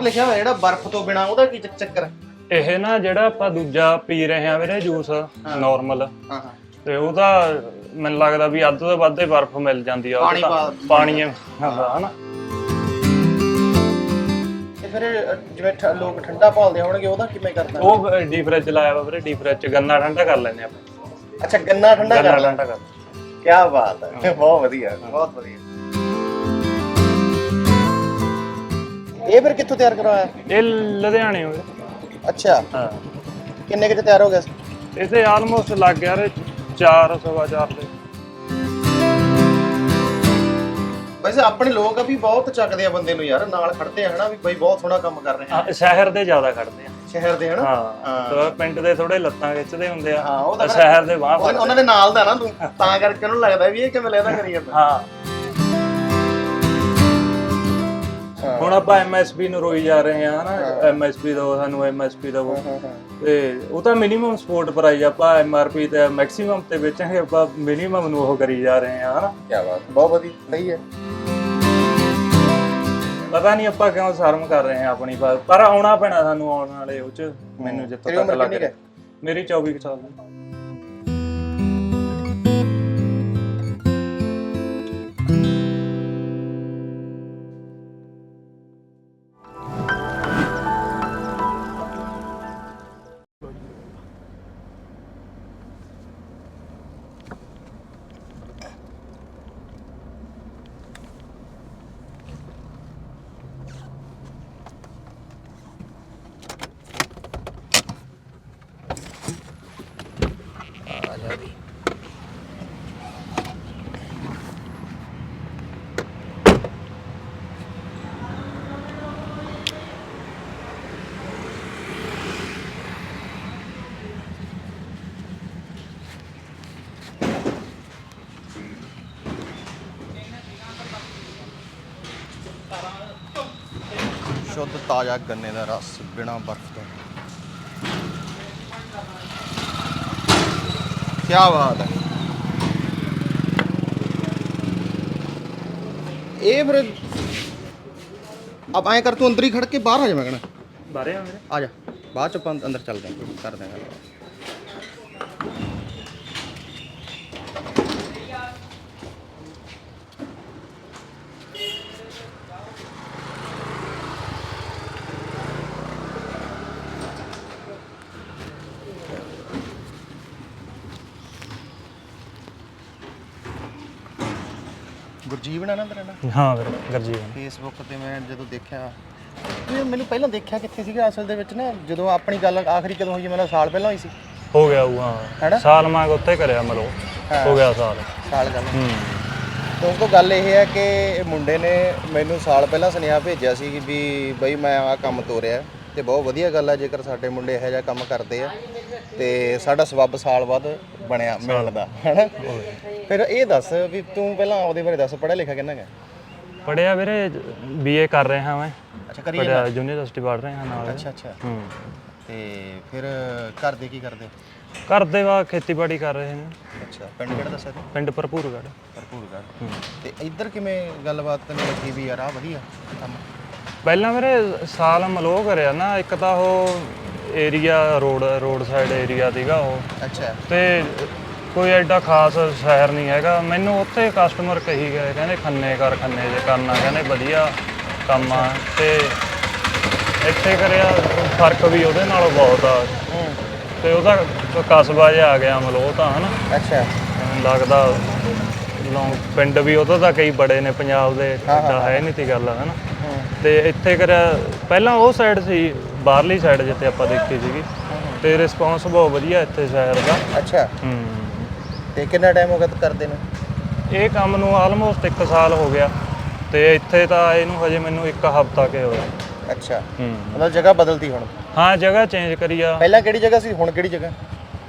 ਬਾਹਰ ਲਿਖਿਆ ਹੋਇਆ ਜਿਹੜਾ ਬਰਫ਼ ਤੋਂ ਬਿਨਾ ਉਹਦਾ ਕੀ ਚੱਕ- ਚੱਕਰ ਹੈ? ਇਹ ਨਾ ਜਿਹੜਾ ਆਪਾਂ ਦੂਜਾ ਪੀ ਰਹੇ ਆ ਵੀਰੇ ਜੂਸ ਨਾਰਮਲ ਹਾਂ ਹਾਂ। ਤੇ ਉਹਦਾ ਮੈਨੂੰ ਲੱਗਦਾ ਵੀ ਅੱਧ ਤੋਂ ਵੱਧ ਹੀ ਬਰਫ਼ ਮਿਲ ਜਾਂਦੀ ਆ ਉਹ ਪਾਣੀ ਤਾਂ- ਪਾ- ਪਾਣੀ ਹੁੰਦਾ ਹਨਾ। ਤੇ ਫਿਰ ਜਿਵੇਂ ਠ- ਲੋਕ ਠੰਡਾ ਭਾਲਦੇ ਹੋਣਗੇ ਉਹਦਾ ਕਿਵੇਂ ਕਰਦਾ ਉਹ ਡੀ ਫ੍ਰਿਜ ਲਾਇਆ ਵਾ ਵੀਰੇ ਡੀ ਫ੍ਰਿਜ ਚ ਗੰਨਾ ਠੰਡਾ ਕਰ ਲੈਂਦੇ ਆਪਾਂ। ਅੱਛਾ ਗੰਨਾ ਠੰਡਾ ਗੰਨਾ ਕਰ ਠੰਡਾ ਕਰ। ਕੀ ਬਾਤ ਹੈ ਬਹੁਤ ਵਧੀਆ ਬਹੁਤ ਵਧੀਆ। ਇਹ ਫਿਰ ਕਿੱਥੋਂ ਤਿਆਰ ਕਰਵਾਇਆ? ਇਹ ਲੁਧਿਆਣੇ ਹੋ ਗਏ ਅੱਛਾ। ਹਾਂ। ਕਿੰਨੇ ਕੁ ਚ ਤਿਆਰ ਹੋ ਗਿਆ? ਸੀ? ਇਹ ਤੇ ਆਲਮੋਸਟ ਲੱਗ ਗਿਆ ਰੇ 4 ਸਵਾ 4 ਦੇ। ਵੈਸੇ ਆਪਣੇ ਲੋਕ ਵੀ ਬਹੁਤ ਚੱਕਦੇ ਆ ਬੰਦੇ ਨੂੰ ਯਾਰ ਨਾਲ ਖੜਦੇ ਆ ਹਨਾ ਵੀ ਬਈ ਬਹੁਤ ਸੋਹਣਾ ਕੰਮ ਕਰ ਰਹੇ ਆ। ਹਾਂ, ਸ਼ਹਿਰ ਦੇ ਜ਼ਿਆਦਾ ਖੜਦੇ ਆ। ਸ਼ਹਿਰ ਦੇ ਹਨਾ? ਹਾਂ ਤੇ ਪਿੰਡ ਦੇ ਥੋੜੇ ਲੱਤਾਂ ਖਿੱਚਦੇ ਹੁੰਦੇ ਆ। ਹਾਂ ਉਹ ਤਾਂ ਸ਼ਹਿਰ ਦੇ ਬਾਹ ਉਹ- ਉਹਨਾਂ ਦੇ ਨਾਲ ਦਾ ਨਾ ਤੂੰ ਤਾਂ ਕਰਕੇ ਉਹਨੂੰ ਲੱਗਦਾ ਵੀ ਇਹ ਕਿਵੇਂ ਲੈਦਾ ਕਰੀ ਜਾਂਦਾ। ਹਾਂ। ਹੁਣ ਆਪਾਂ ਐਮਐਸਪੀ ਨੂੰ ਰੋਈ ਜਾ ਰਹੇ ਆ ਹਨਾ? ਐਮਐਸਪੀ ਦੋ ਸਾਨੂੰ ਐਮਐਸਪੀ ਦੋ। ਤੇ ਉਹ ਤਾਂ ਮਿਨੀਮਮ ਸਪੋਰਟ ਪ੍ਰਾਈਸ ਆਪਾਂ ਐਮਆਰਪੀ ਤੇ ਮੈਕਸਿਮਮ ਤੇ ਵੇਚਾਂਗੇ ਆਪਾਂ ਮਿਨੀਮਮ ਨੂੰ ਉਹ ਕਰੀ ਜਾ ਰਹੇ ਆ ਹਨਾ? ਕੀ ਬਾਤ ਬਹੁਤ ਵਧੀਆ ਸਹੀ ਹੈ। ਪਤਾ ਨਹੀਂ ਆਪਾਂ ਕਿਉਂ ਸ਼ਰਮ ਕਰ ਰਹੇ ਆ ਆਪਣੀ ਪਰ ਆਉਣਾ ਪੈਣਾ ਸਾਨੂੰ ਆਉਣ ਵਾਲੇ ਉਹ ਚ ਮੈਨੂੰ ਜਿੱਥੋਂ ਤੇਰੀ ਤੱਕ ਲੱਗ ਰਿਹਾ। ਮੇਰੀ 24 ਕੁ ਸਾਲ ਦੀ। ਸ਼ੁੱਧ ਤਾਜ਼ਾ ਗੰਨੇ ਦਾ ਰਸ ਬਿਨਾ ਬਰਫ਼ ਤੋਂ ਕੀ ਬਾਤ ਹੈ। ਇਹ ਫਿਰ ਅਬ ਐਂ ਕਰ ਤੂੰ ਅੰਦਰ ਹੀ ਖੜ ਕੇ ਬਾਹਰ ਆ ਜਾ ਮੈਂ ਕਹਣਾ। ਬਾਰੇ ਆ ਮੇਰੇ ਆ ਜਾ ਬਾਅਦ ਚ ਆਪਾਂ ਅੰਦਰ ਚੱਲਦੇ ਹਾਂ ਕਰਦੇ ਹਾਂ ਗੱਲ। ਗੁਰਜੀਵਨ ਆ ਨਾ ਤੇਰਾ ਨਾਮ? ਹਾਂ ਵੀਰੇ ਗਰਜੀਵਨ ਫੇਸਬੁੱਕ ਤੇ ਮੈਂ ਜਦੋਂ ਦੇਖਿਆ ਇਹ ਮੈਨੂੰ ਪਹਿਲਾਂ ਦੇਖਿਆ ਕਿੱਥੇ ਸੀਗਾ ਅਸਲ ਦੇ ਵਿੱਚ ਨਾ ਜਦੋਂ ਆਪਣੀ ਗੱਲ ਆਖਰੀ ਕਦੋਂ ਹੋਈ ਮੈਨੂੰ ਸਾਲ ਪਹਿਲਾਂ ਹੋਈ ਸੀ। ਹੋ ਗਿਆ ਉਹ ਹਾਂ। ਹੈਨਾ? ਸਾਲ ਮੰਗ ਉੱਥੇ ਕਰਿਆ ਮਲੋ ਹੋ। ਗਿਆ ਸਾਲ। ਸਾਲ ਗੱਲ। ਹੂੰ। ਕਿਉਂਕਿ ਗੱਲ ਇਹ ਹੈ ਕਿ ਇਹ ਮੁੰਡੇ ਨੇ ਮੈਨੂੰ ਸਾਲ ਪਹਿਲਾਂ ਸੁਨੇਹਾ ਭੇਜਿਆ ਸੀ ਕਿ ਵੀ ਬਈ ਮੈਂ ਆਹ ਕੰਮ ਤੋਰਿਆ। ਤੇ ਬਹੁਤ ਵਧੀਆ ਗੱਲ ਹੈ ਜੇਕਰ ਸਾਡੇ ਮੁੰਡੇ ਇਹੋ ਜਿਹਾ ਕੰਮ ਕਰਦੇ ਆ ਤੇ ਸਾਡਾ ਸਬੱਬ ਸਾਲ ਬਾਅਦ ਬਣਿਆ ਮਿਲਣ ਦਾ ਹੈਨਾ? ਫਿਰ ਇਹ ਦੱਸ ਵੀ ਤੂੰ ਪਹਿਲਾਂ ਉਹਦੇ ਬਾਰੇ ਦੱਸ ਪੜ੍ਹਿਆ ਲਿਖਿਆ ਕਿੰਨਾ ਹੈ ਪੜਿਆ ਵੀਰੇ ਬੀਏ ਕਰ ਰਿਹਾ ਮੈਂ। ਅੱਛਾ ਕਰੀਏ ਪੜਿਆ ਯੂਨੀਵਰਸਿਟੀ ਪੜ ਰਿਹਾ ਨਾਲ। ਅੱਛਾ ਅੱਛਾ। ਹੂੰ। ਤੇ ਫਿਰ ਘਰ ਦੇ ਕੀ ਕਰਦੇ? ਘਰ ਦੇ ਵਾ ਖੇਤੀਬਾੜੀ ਕਰ ਰਹੇ ਨੇ। ਅੱਛਾ ਪਿੰਡ ਕਿਹੜਾ ਦੱਸਿਆ ਤੂੰ? ਪਿੰਡ ਭਰਪੂਰਗੜ੍ਹ। ਭਰਪੂਰਗੜ੍ਹ। ਤੇ ਇੱਧਰ ਕਿਵੇਂ ਗੱਲਬਾਤ ਤੈਨੂੰ ਲੱਗੀ ਵੀ ਯਾਰ ਆ ਵਧੀਆ ਕੰਮ? ਪਹਿਲਾਂ ਵੀਰੇ ਸਾਲ ਮਲੋ ਕਰਿਆ ਨਾ ਇੱਕ ਤਾਂ ਉਹ area road road side area ਸੀਗਾ ਉਹ। ਅੱਛਾ। ਤੇ ਕੋਈ ਐਡਾ ਖਾਸ ਸ਼ਹਿਰ ਨਹੀਂ ਹੈਗਾ। ਮੈਨੂੰ ਉੱਥੇ ਕਸਟਮਰ ਕਹੀ ਗਏ ਕਹਿੰਦੇ ਖੰਨੇ ਕਰ ਖੰਨੇ ਜੇ ਕਰਨਾ ਕਹਿੰਦੇ ਵਧੀਆ ਕੰਮ ਆ। ਤੇ ਇੱਥੇ ਕਰਿਆ ਫ਼ਰਕ ਵੀ ਉਹਦੇ ਨਾਲੋਂ ਬਹੁਤ ਆ। ਤੇ ਉਹਦਾ ਕਸਬਾ ਜਿਹਾ ਆ ਗਿਆ ਮਲੋ ਤਾਂ ਹਨਾ। ਅੱਛਾ। ਮੈਨੂੰ ਲੱਗਦਾ ਲੌਂਗ ਪਿੰਡ ਵੀ ਉਹਦਾ ਤਾਂ ਕਈ ਬੜੇ ਨੇ ਪੰਜਾਬ ਦੇ ਤਾਂ ਹੈ ਨਹੀਂ ਤੀ ਗੱਲ ਹਨਾ। ਹੂੰ ਤੇ ਇੱਥੇ ਕਰਿਆ ਪਹਿਲਾਂ ਉਹ ਸਾਈਡ ਸੀ ਬਾਹਰਲੀ ਸਾਈਡ ਜਿੱਥੇ ਆਪਾਂ ਦੇਖੀ ਸੀਗੀ। ਤੇ ਰਿਸਪੌਂਸ ਬਹੁਤ ਵਧੀਆ ਇੱਥੇ ਸ਼ਹਿਰ ਦਾ। ਅੱਛਾ। ਹੂੰ। ਤੇ ਕਿੰਨਾ ਟਾਈਮ ਹੋ ਗਿਆ ਕਰਦੇ ਨੂੰ? ਇਹ ਕੰਮ ਨੂੰ ਆਲਮੋਸਟ 1 ਸਾਲ ਹੋ ਗਿਆ। ਤੇ ਇੱਥੇ ਤਾਂ ਇਹਨੂੰ ਹਜੇ ਮੈਨੂੰ ਇੱਕ ਹਫ਼ਤਾ ਕੇ ਹੋਇਆ। ਅੱਛਾ। ਹੂੰ। ਮਤਲਬ ਜਗ੍ਹਾ ਬਦਲਤੀ ਹੁਣ? ਹਾਂ ਜਗ੍ਹਾ ਚੇਂਜ ਕਰੀ ਆ। ਪਹਿਲਾਂ ਕਿਹੜੀ ਜਗ੍ਹਾ ਸੀ ਹੁਣ ਕਿਹੜੀ ਜਗ੍ਹਾ?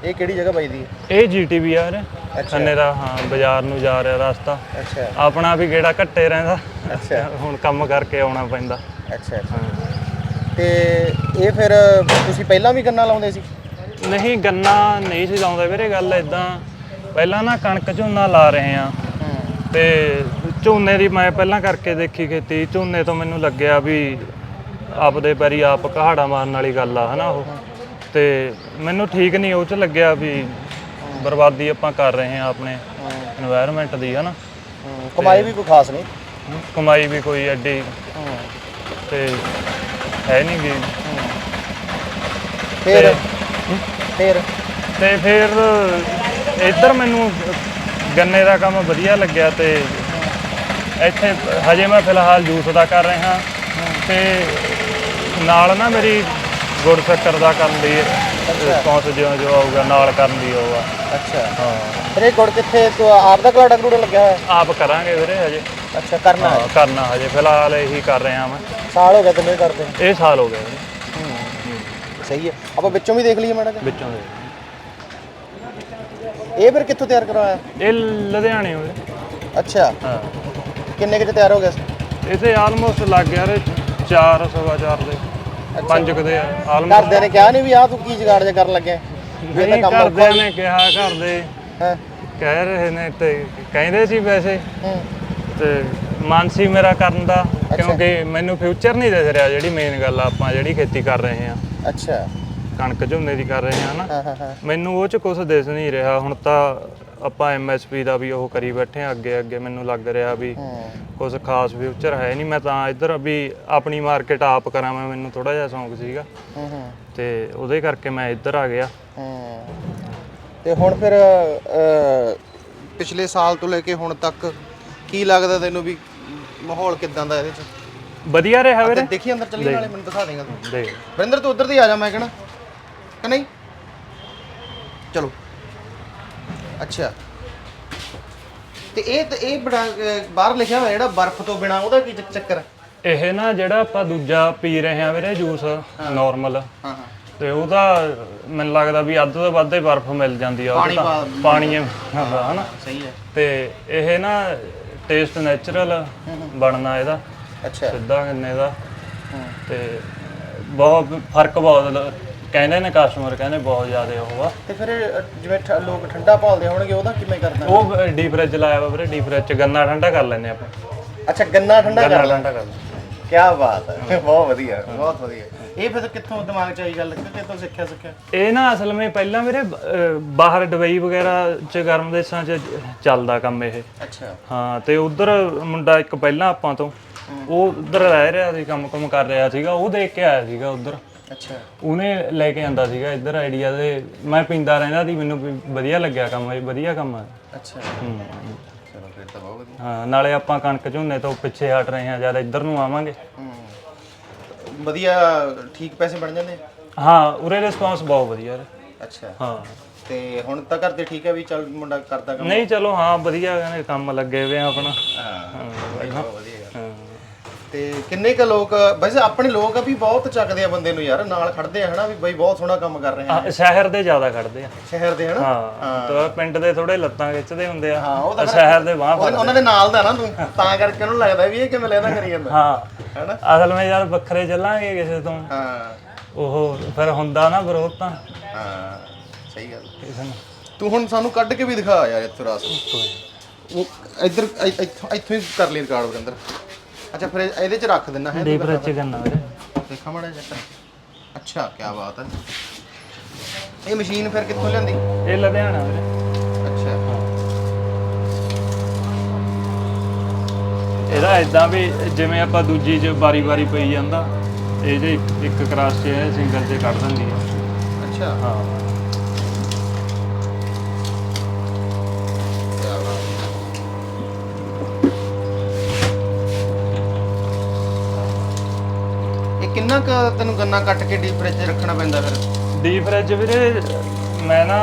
ਇਹ ਕਿਹੜੀ ਜਗ੍ਹਾ ਵੱਜਦੀ ਹੈ? ਇਹ ਜੀਟੀਵੀ ਆ ਰੇ ਅੱਛਾ। ਖੰਨੇ ਦਾ ਹਾਂ ਬਾਜ਼ਾਰ ਨੂੰ ਜਾ ਰਿਹਾ ਰਸਤਾ। ਅੱਛਾ। ਆਪਣਾ ਵੀ ਗੇੜਾ ਘੱਟੇ ਰਹਿੰਦਾ। ਅੱਛਾ। ਹੁਣ ਕੰਮ ਕਰਕੇ ਆਉਣਾ ਪੈਂਦਾ। ਅੱਛਾ ਅੱਛਾ। ਤੇ ਇਹ ਫਿਰ ਤੁਸੀਂ ਪਹਿਲਾਂ ਵੀ ਗੰਨਾ ਲਾਉਂਦੇ ਸੀ? ਨਹੀਂ ਗੰਨਾ ਨਹੀਂ ਸੀ ਲਾਉਂਦਾ ਵੀਰੇ ਗੱਲ ਇਦਾਂ ਪਹਿਲਾਂ ਨਾ ਕਣਕ ਝੋਨਾ ਲਾ ਰਹੇ ਆ ਤੇ ਝੋਨੇ ਦੀ ਮੈਂ ਪਹਿਲਾਂ ਕਰਕੇ ਦੇਖੀ ਖੇਤੀ ਝੋਨੇ ਤੋਂ ਮੈਨੂੰ ਲੱਗਿਆ ਵੀ ਆਪਦੇ ਪੈਰੀ ਆਪ ਕਹਾੜਾ ਮਾਰਨ ਵਾਲੀ ਗੱਲ ਆ ਹਨਾ ਉਹ। ਤੇ ਮੈਨੂੰ ਠੀਕ ਨਹੀਂ ਉਹ ਚ ਲੱਗਿਆ ਵੀ ਬਰਬਾਦੀ ਆਪਾਂ ਕਰ ਰਹੇ ਆ ਆਪਣੇ এনवायरमेंट ਦੀ ਹਨਾ। ਹਮ, ਕਮਾਈ ਵੀ ਕੋਈ ਖਾਸ ਨਹੀਂ। ਕਮਾਈ ਵੀ ਕੋਈ ਐਡੀ ਤੇ ਹੈ ਨਹੀਂ ਗੀ। ਫਿਰ? ਫਿਰ? ਤੇ ਫਿਰ ਇੱਧਰ ਮੈਨੂੰ ਗੰਨੇ ਦਾ ਕੰਮ ਵਧੀਆ ਲੱਗਿਆ ਤੇ ਇੱਥੇ ਹਜੇ ਮੈਂ ਫਿਲਹਾਲ ਜੂਸ ਦਾ ਕਰ ਰਿਹਾ। ਤੇ ਨਾਲ ਨਾ ਮੇਰੀ ਗੁੜ ਸ਼ੱਕਰ ਦਾ ਕਰਨ ਦੀ ਰਿਸਪੌਂਸ ਜਿਉਂ ਜੋ ਆਊਗਾ ਨਾਲ ਕਰਨ ਦੀ ਉਹ ਆ। ਅੱਛਾ। ਹਾਂ। ਫਿਰ ਇਹ ਗੁੜ ਕਿੱਥੇ ਤੂੰ ਆਪ ਦਾ ਕਲਾੜਾ ਕਲੂੜਾ ਲੱਗਿਆ ਹੋਇਆ? ਆਪ ਕਰਾਂਗੇ ਵੀਰੇ ਹਜੇ। ਅੱਛਾ ਕਰਨਾ ਹਾਂ ਕਰਨਾ ਹਜੇ ਫਿਲਹਾਲ ਇਹੀ ਕਰ ਰਿਹਾ ਮੈਂ। ਸਾਲ ਹੋ ਗਿਆ ਤੈਨੂੰ ਇਹ ਕਰਦੇ? ਇਹ ਸਾਲ ਹੋ ਗਿਆ ਵੀਰੇ, ਸਹੀ ਹੈ। ਆਪਾਂ ਵਿੱਚੋਂ ਵੀ ਦੇਖ ਲਈਏ ਜਿਹਾ। ਵਿੱਚੋਂ ਦੇ ਇਹ ਫਿਰ ਕਿੱਥੋਂ ਤਿਆਰ ਕਰਵਾਇਆ? ਇਹ ਲੁਧਿਆਣੇ ਹੋਏ ਅੱਛਾ। ਹਾਂ। ਕਿੰਨੇ ਕਿਤੇ ਤਿਆਰ ਹੋ ਗਿਆ? ਸੀ ਇਹ ਤੇ ਆਲਮੋਸਟ ਲੱਗ ਗਿਆ ਰੇ 4 ਸਵਾ ਚਾਰ ਦੇ। ਪੰਜ ਕੁ ਦੇ ਆਲਮੋਸਟ ਘਰਦਿਆਂ ਨੇ ਕਿਹਾ ਨਹੀਂ ਵੀ ਆਹ ਤੂੰ ਕੀ ਜਗਾੜ ਜੇ ਕਰਨ ਲੱਗਿਆ? ਇਹ ਤਾਂ ਨਹੀਂ ਕੰਮ ਘਰਦਿਆਂ ਨੇ ਕਿਹਾ ਘਰ ਦੇ ਹਾਂ? ਕਹਿ ਰਹੇ ਨੇ ਤੇ ਕਹਿੰਦੇ ਸੀ ਵੈਸੇ। ਹੂੰ। ਤੇ ਮਨ ਸੀ ਮੇਰਾ ਕਰਨ ਦਾ ਕਿਉਂਕਿ ਮੈਨੂੰ ਫਿਊਚਰ ਨਹੀਂ ਦਿਸ ਰਿਹਾ ਜਿਹੜੀ ਮੇਨ ਗੱਲ ਆ ਆਪਾਂ ਜਿਹੜੀ ਖੇਤੀ ਕਰ ਰਹੇ ਹਾਂ। ਅੱਛਾ। ਕਣਕ ਝੋਨੇ ਦੀ ਕਰ ਰਹੇ ਹਾਂ ਨਾ। ਮੈਨੂੰ ਉਹ ਚ ਕੁਝ ਦਿਸ ਨਹੀਂ ਰਿਹਾ। ਹੁਣ ਤਾਂ ਆਪਾਂ ਐਮਐਸਪੀ ਦਾ ਵੀ ਉਹ ਕਰੀ ਬੈਠੇ ਆ ਅੱਗੇ ਅੱਗੇ ਮੈਨੂੰ ਲੱਗ ਰਿਹਾ ਵੀ ਕੁਝ ਖਾਸ ਫਿਊਚਰ ਹੈ ਨਹੀਂ। ਮੈਂ ਤਾਂ ਇੱਧਰ ਵੀ ਆਪਣੀ ਮਾਰਕੀਟ ਆਪ ਕਰਾਂ ਮੈਂ ਮੈਨੂੰ ਥੋੜਾ ਜਿਹਾ ਸ਼ੌਂਕ ਸੀਗਾ। ਤੇ ਉਹਦੇ ਕਰਕੇ ਮੈਂ ਇੱਧਰ ਆ ਗਿਆ। ਤੇ ਹੁਣ ਫਿਰ ਪਿਛਲੇ ਸਾਲ ਤੋਂ ਲੈ ਕੇ ਹੁਣ ਤੱਕ ਕੀ ਲੱਗਦਾ ਤੈਨੂੰ ਵੀ ਮਾਹੌਲ ਕਿਦਾਂ ਦਾ ਇਹਦੇ ਚ? ਵਧੀਆ ਰਿਹਾ ਵੀਰੇ। ਦੇਖੀ ਅੰਦਰ ਚੱਲੀ ਨਾਲੇ ਮੈਨੂੰ ਦਿਖਾ ਦੇਗਾ ਤੂੰ। ਦੇਖ। ਵਰਿੰਦਰ ਤੂੰ ਉਧਰ ਦੀ ਆ ਜਾ ਮੈਂ ਕਹਣਾ। ਕਿ ਨਹੀਂ? ਚਲੋ। ਅੱਛਾ। ਤੇ ਇਹ ਤੇ ਇਹ ਬੜਾ ਅਹ, ਬਾਹਰ ਲਿਖਿਆ ਹੋਇਆ ਜਿਹੜਾ ਬਰਫ਼ ਤੋਂ ਬਿਨਾ ਉਹਦਾ ਕੀ ਚੱਕ- ਚੱਕਰ? ਇਹ ਨਾ ਜਿਹੜਾ ਆਪਾਂ ਦੂਜਾ ਪੀ ਰਹੇ ਹਾਂ ਵੀਰੇ ਜੂਸ ਨਾਰਮਲ ਹਾਂ ਹਾਂ। ਤੇ ਉਹਦਾ ਮੈਨੂੰ ਲੱਗਦਾ ਵੀ ਅੱਧ ਤੋਂ ਵੱਧ ਹੀ ਬਰਫ਼ ਮਿਲ ਜਾਂਦੀ ਆ ਪਾਣੀ ਉਹ ਤਾਂ। ਪਾ- ਪਾਣੀ ਹਨਾ। ਸਹੀ ਹੈ। ਤੇ ਇਹ ਨਾ ਟੇਸਟ ਨੈਚੁਰਲ ਬਣਨਾ ਇਹਦਾ ਅੱਛਾ। ਸਿੱਧਾ ਗੰਨੇ ਦਾ। ਤੇ ਬਹੁਤ ਫ਼ਰਕ ਬਹੁਤ ਲ- ਕਹਿੰਦੇ ਨੇ ਕਸਟਮਰ ਕਹਿੰਦੇ ਬਹੁਤ ਜ਼ਿਆਦਾ ਉਹ ਆ। ਤੇ ਫਿਰ ਜਿਵੇਂ ਠ- ਲੋਕ ਠੰਡਾ ਭਾਲਦੇ ਹੋਣਗੇ ਉਹਦਾ ਕਿਵੇਂ ਕਰਨਾ? ਉਹ ਡੀਪ ਫ੍ਰਿਜ ਲਾਇਆ ਵਾ ਵੀਰੇ ਡੀਪ ਫ੍ਰਿਜ ਚ ਗੰਨਾ ਠੰਡਾ ਕਰ ਲੈਂਦੇ ਆਪਾਂ। ਅੱਛਾ ਗੰਨਾ ਠੰਡਾ ਗੰਨਾ ਕਰ ਠੰਡਾ ਕਰ ਲੈਂਦੇ ਕੀ ਬਾਤ ਹੈ। ਬਹੁਤ ਵਧੀਆ ਬਹੁਤ ਵਧੀਆ। ਇਹ ਫਿਰ ਕਿੱਥੋਂ ਦਿਮਾਗ ਚ ਆਈ ਗੱਲ? ਕਿ ਕਿੱਥੋਂ ਸਿੱਖਿਆ ਸਿੱਖਿਆ? ਇਹ ਨਾ ਅਸਲ ਵਿੱਚ ਪਹਿਲਾਂ ਅਹ, ਬਾਹਰ ਦੁਬਈ ਵਗੈਰਾ ਚ ਗਰਮ ਦੇਸ਼ਾਂ ਚ ਚੱਲਦਾ ਕੰਮ ਇਹ। ਅੱਛਾ। ਹਾਂ ਤੇ ਉਧਰ ਮੁੰਡਾ ਇੱਕ ਪਹਿਲਾਂ ਆਪਾਂ ਤੋਂ ਉਹ ਉਧਰ ਰਹਿ ਰਿਹਾ ਸੀ ਕੰਮ ਕੰਮ ਕਰ ਰਿਹਾ ਸੀਗਾ ਉਹ ਦੇਖ ਕੇ ਆਇਆ ਸੀਗਾ ਉਧਰ। ਅੱਛਾ। ਉਹਨੇ ਲੈ ਕੇ ਆਂਦਾ ਸੀਗਾ ਇੱਧਰ ਆਈਡੀਆ ਦੇ ਮੈਂ ਪੀਂਦਾ ਰਹਿੰਦਾ ਸੀ ਮੈਨੂੰ ਵੀ ਵਧੀਆ ਲੱਗਿਆ ਕੰਮ ਇਹ ਵਧੀਆ ਕੰਮ ਹੈ ਅੱਛਾ। ਹੂੰ। ਚਲੋ ਫਿਰ ਤਾਂ ਬਹੁਤ ਵਧੀਆ ਹਾਂ ਨਾਲੇ ਆਪਾਂ ਕਣਕ ਝੋਨੇ ਤੋਂ ਪਿੱਛੇ ਹਟ ਰਹੇ ਹਾਂ ਜਦ ਇੱਧਰ ਨੂੰ ਆਵਾਂਗੇ। ਹੂੰ। ਵਧੀਆ ਠੀਕ ਪੈਸੇ ਬਣ ਜਾਂਦੇ ਆ? ਹਾਂ ਉਰੇ ਰਿਸਪਾਂਸ ਬਹੁਤ ਵਧੀਆ ਹੈ ਅੱਛਾ। ਹਾਂ। ਤੇ ਹੁਣ ਤਾਂ ਕਰਦੇ ਠੀਕ ਹੈ ਵੀ ਚੱਲ ਮੁੰਡਾ ਕਰਦਾ ਕੰਮ? ਨਹੀਂ ਚਲੋ ਹਾਂ ਵਧੀਆ ਕਹਿੰਦੇ ਕੰਮ ਲੱਗੇ ਹੋਏ ਆ ਆਪਣਾ। ਹਾਂ। ਵਧੀਆ। ਤੇ ਕਿੰਨੇ ਕ ਲੋਕ ਵੈਸੇ ਆਪਣੇ ਲੋਕ ਵੀ ਬਹੁਤ ਚੱਕਦੇ ਆ ਬੰਦੇ ਨੂੰ ਯਾਰ ਨਾਲ ਖੜਦੇ ਆ ਹਨਾ ਵੀ ਬਈ ਬਹੁਤ ਸੋਹਣਾ ਕੰਮ ਕਰ ਰਹੇ ਆ। ਆ, ਸ਼ਹਿਰ ਦੇ ਜ਼ਿਆਦਾ ਕੱਢਦੇ ਆ। ਸ਼ਹਿਰ ਦੇ ਹਨਾ? ਹਾਂ ਤਾਂ ਪਿੰਡ ਦੇ ਥੋੜੇ ਲੱਤਾਂ ਖਿੱਚਦੇ ਹੁੰਦੇ ਹਾਂ, ਆ ਉਹ ਤਾਂ ਤੇ ਸ਼ਹਿਰ ਦੇ ਬਾਹ ਉਹ- ਉਹਨਾਂ ਦੇ ਨਾਲ ਦਾ ਨਾ ਤੂੰ ਤਾਂ ਕਰਕੇ ਉਹਨੂੰ ਲੱਗਦਾ ਵੀ ਇਹ ਕਿਵੇਂ ਲੈਦਾ ਕਰੀ ਜਾਂਦਾ। ਹਾਂ। ਹੈਨਾ? ਅਸਲ ਵਿੱਚ ਯਾਰ ਵੱਖਰੇ ਚੱਲਾਂਗੇ ਕਿਸੇ ਤੋਂ। ਹਾਂ। ਉਹ ਫਿਰ ਹੁੰਦਾ ਨਾ ਵਿਰੋਧ ਤਾਂ। ਹਾਂ ਸਹੀ ਗੱਲ। ਕਿਸੇ ਨੂੰ ਤੂੰ ਹੁਣ ਸਾਨੂੰ ਕੱਢ ਕੇ ਵੀ ਦਿਖਾ ਯਾਰ ਇੱਥੋਂ ਰਾਸ ਉਹ ਇੱਧਰ ਇ- ਇੱਥੋਂ ਇੱਥੋਂ ਹੀ ਕਰ ਲਈ ਰਿਕਾਰਡ ਵਰਿੰਦਰ। ਅੱਛਾ ਫਿਰ ਇਹ- ਇਹਦੇ ਚ ਰੱਖ ਦਿੰਨਾ ਹੈ ਡੀਪ ਰਚ ਕਰਨਾ ਵੀਰੇ। ਦੇਖਾਂ ਮਾੜਾ ਜਿਹਾ ਅੱਛਾ ਕੀ ਬਾਤ ਹੈ ਇਹ ਮਸ਼ੀਨ ਫਿਰ ਕਿੱਥੋਂ ਲਿਆਂਦੀ? ਇਹ ਲੁਧਿਆਣਾ ਵੀਰੇ। ਅੱਛਾ। ਇਹਦਾ ਇਦਾਂ ਵੀ ਜਿਵੇਂ ਆਪਾਂ ਦੂਜੀ ਚ ਬਾਰੀ-ਬਾਰੀ ਪਈ ਜਾਂਦਾ ਇਹ ਜੇ ਇੱਕ- ਕਰਾਸ ਚ ਸਿੰਗਲ ਚ ਕੱਢ ਦਿੰਦੀ ਹੈ ਅੱਛਾ। ਹਾਂ। ਕਿੰਨਾ ਕ ਤੈਨੂੰ ਗੰਨਾ ਕੱਟ ਕੇ ਡੀਪ ਫ੍ਰਿਜ 'ਚ ਰੱਖਣਾ ਪੈਂਦਾ ਫਿਰ? ਡੀਪ ਫ੍ਰਿਜ ਵੀਰੇ ਮੈਂ ਨਾ